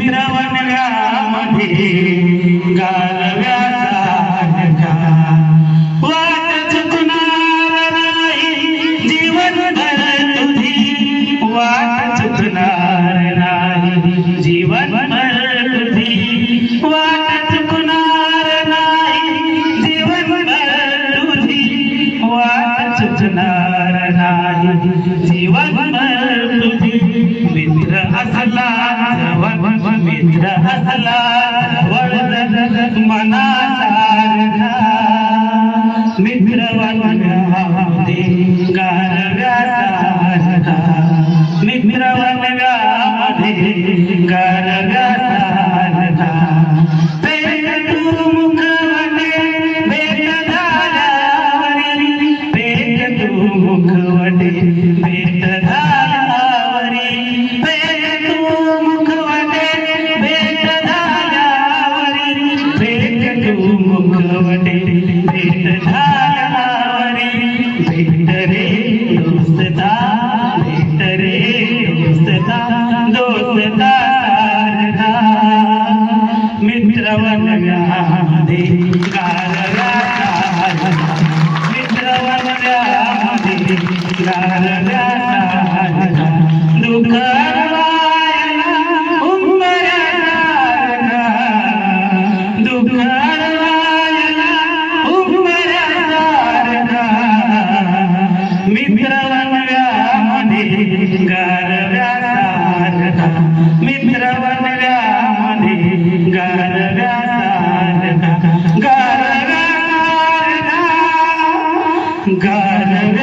मित्रवनव्यामध्ये गारव्याचा हडका. वाट चुकणार नाही जीवनभर तुझी. वाट चुकणार नाही जीवनभर तुझी. वाट चुकणार नाही जीवनभर तुझी. वाट चुकणार नाही जीवनभर तुझी. मित्र असला मित्र हसला वळण मनाला मित्र वळण दे कारव्यासारखा मित्र वळव्या दे कारव्यासारखा मुखवटे మిత్రవనగాది మిత్రవనగాది దుఃఖ మిత్రవనగా మిత్రవనగా ಕಾರಣ